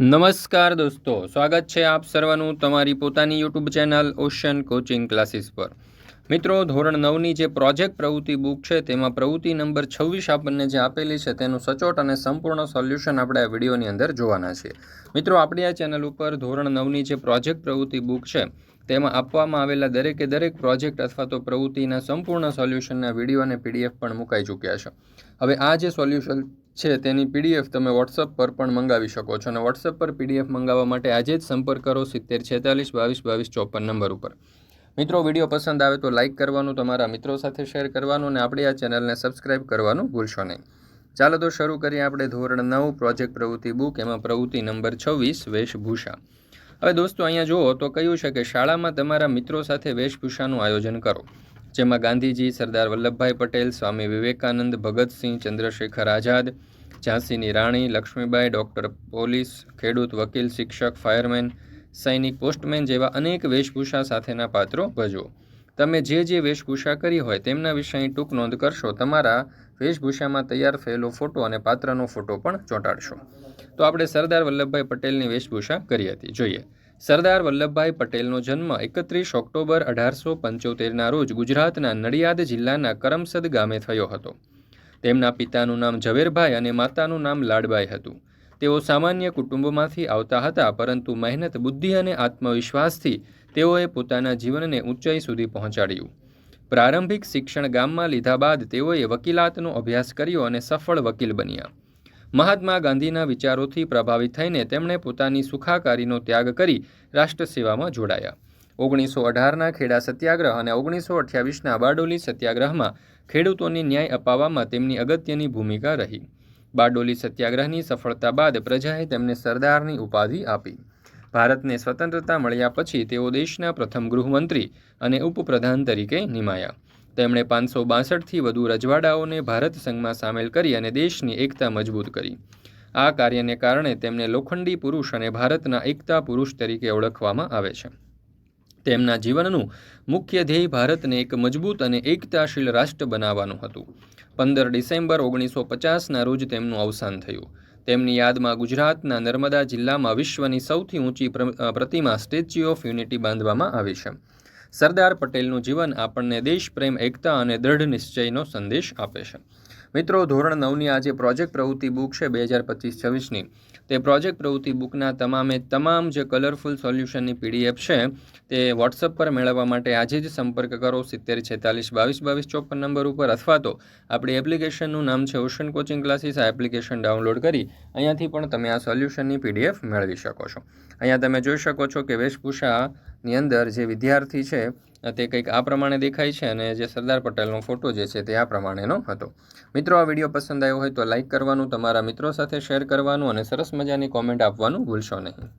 નમસ્કાર દોસ્તો, સ્વાગત છે આપ સર્વનું તમારી પોતાની YouTube channel Ocean coaching classes પર. મિત્રો, ધોરણ નવની જે પ્રોજેક્ટ પ્રવૃત્તિ બુક છે, તેમાં પ્રવૃત્તિ નંબર છવ્વીસ આપણને જે આપેલી છે, તેનું સચોટ અને સંપૂર્ણ સોલ્યુશન આપણે આ વિડીયોની અંદર જોવાના છીએ મિત્રો, આપણી આ ચેનલ ઉપર ધોરણ નવની જે પ્રોજેક્ટ પ્રવૃત્તિ બુક છે તેમાં આપવામાં આવેલા દરેકે દરેક પ્રોજેક્ટ અથવા તો પ્રવૃત્તિના સંપૂર્ણ સોલ્યુશનના વીડિયો અને પીડીએફ પણ મુકાઈ ચૂક્યા છે. હવે આ જે સોલ્યુશન છે તેની પીડીએફ તમે વોટ્સઅપ પર પણ મંગાવી શકો છો અને વોટ્સઅપ પર પીડીએફ મંગાવવા માટે આજે જ સંપર્ક કરો સિત્તેર છેતાલીસ બાવીસ બાવીસ ચોપન નંબર ઉપર. મિત્રો, વીડિયો પસંદ આવે તો લાઇક કરવાનું, તમારા મિત્રો સાથે શેર કરવાનું અને આપણી આ ચેનલને સબસ્ક્રાઇબ કરવાનું ભૂલશો નહીં. ચાલો તો શરૂ કરીએ આપણે ધોરણ નવ, પ્રોજેક્ટ પ્રવૃત્તિ બુક, એમાં પ્રવૃત્તિ નંબર છવ્વીસ, વેશભૂષા. હવે દોસ્તો, અહીંયા જુઓ, તો કહ્યું છે કે શાળામાં તમારા મિત્રો સાથે વેશભૂષાનું આયોજન કરો. જેમાં ગાંધીજી, સરદાર વલ્લભભાઈ પટેલ, સ્વામી વિવેકાનંદ, ભગતસિંહ, ચંદ્રશેખર આઝાદ, ઝાંસીની રાણી, લક્ષ્મીબાઈ, ડૉક્ટર પોલીસ, ખેડૂત, વકીલ, શિક્ષક, ફાયરમેન, સૈનિક, પોસ્ટમેન જેવા અનેક વેશભૂષા સાથેના પાત્રો ભજવો. તમે જે જે વેશભૂષા કરી હોય તેમના વિષયની ટૂંક નોંધ કરશો, તમારા વેશભૂષામાં તૈયાર થયેલો ફોટો અને પાત્રનો ફોટો પણ ચોંટાડશો. તો આપણે સરદાર વલ્લભભાઈ પટેલની વેશભૂષા કરી હતી. જોઈએ. સરદાર વલ્લભભાઈ પટેલનો જન્મ એકત્રીસ ઓક્ટોબર અઢારસો પંચોતેરના રોજ ગુજરાતના નડિયાદ જિલ્લાના કરમસદ ગામે થયો હતો. તેમના પિતાનું નામ ઝવેરભાઈ અને માતાનું નામ લાડબાઈ હતું. તેઓ સામાન્ય કુટુંબમાંથી આવતા હતા, પરંતુ મહેનત, બુદ્ધિ અને આત્મવિશ્વાસથી તેઓએ પોતાના જીવનને ઊંચાઈ સુધી પહોંચાડ્યું. પ્રારંભિક શિક્ષણ ગામમાં લીધા બાદ તેઓએ વકીલાતનો અભ્યાસ કર્યો અને સફળ વકીલ બન્યા. મહાત્મા ગાંધીના વિચારોથી પ્રભાવિત થઈને તેમણે પોતાની સુખાકારીનો ત્યાગ કરી રાષ્ટ્ર સેવામાં જોડાયા. ઓગણીસો અઢારના ખેડા સત્યાગ્રહ અને ઓગણીસો અઠ્યાવીસના બારડોલી સત્યાગ્રહમાં ખેડૂતોને ન્યાય અપાવવામાં તેમની અગત્યની ભૂમિકા રહી. બારડોલી સત્યાગ્રહની સફળતા બાદ પ્રજાએ તેમને સરદારની ઉપાધિ આપી. ભારતને સ્વતંત્રતા મળ્યા પછી તેઓ દેશના પ્રથમ ગૃહમંત્રી અને ઉપપ્રધાન તરીકે નિમાયા. તેમણે પાંચસો બાસઠથી વધુ રજવાડાઓને ભારત સંઘમાં સામેલ કરી અને દેશની એકતા મજબૂત કરી. આ કાર્યને કારણે તેમને લોખંડી પુરુષ અને ભારતના એકતા પુરુષ તરીકે ઓળખવામાં આવે છે. તેમના જીવનનું મુખ્ય ધ્યેય ભારતને એક મજબૂત અને એકતાશીલ રાષ્ટ્ર બનાવવાનું હતું. પંદર ડિસેમ્બર ઓગણીસો પચાસના રોજ તેમનું અવસાન થયું. તેમની યાદમાં ગુજરાતના નર્મદા જિલ્લામાં વિશ્વની સૌથી ઊંચી પ્રતિમા સ્ટેચ્યુ ઓફ યુનિટી બાંધવામાં આવી છે. સરદાર પટેલનું જીવન આપણને દેશપ્રેમ એકતા અને દ્રઢ નિશ્ચયનો સંદેશ આપે છે. મિત્રો, ધોરણ નવની આ જે પ્રોજેક્ટ પ્રવૃત્તિ બુક છે બે હજાર પચીસ છવ્વીસની. તે પ્રોજેક્ટ પ્રવૃત્તિ બુકના તમામે તમામ જે કલરફુલ સોલ્યુશનની પીડીએફ છે, તે વોટ્સઅપ પર મેળવવા માટે આજે જ સંપર્ક કરો સિત્તેર છેતાલીસ બાવીસ બાવીસ ચોપન નંબર ઉપર, અથવા તો આપણી એપ્લિકેશનનું નામ છે ઓશન કોચિંગ ક્લાસીસ, આ એપ્લિકેશન ડાઉનલોડ કરી અહીંયાથી પણ તમે આ સોલ્યુશનની પીડીએફ મેળવી શકો છો. અહીંયા તમે જોઈ શકો છો કે વેશભૂષાની અંદર જે વિદ્યાર્થી છે, તે કંઈક આ પ્રમાણે દેખાય છે અને જે સરદાર પટેલનો ફોટો જે છે તે આ પ્રમાણેનો હતો. મિત્રો, આ વીડિયો પસંદ આવ્યો હોય તો લાઇક કરવાનું, તમારા મિત્રો સાથે શેર કરવાનું અને સરસ મજાની કોમેન્ટ આપવાનું ભૂલશો નહીં.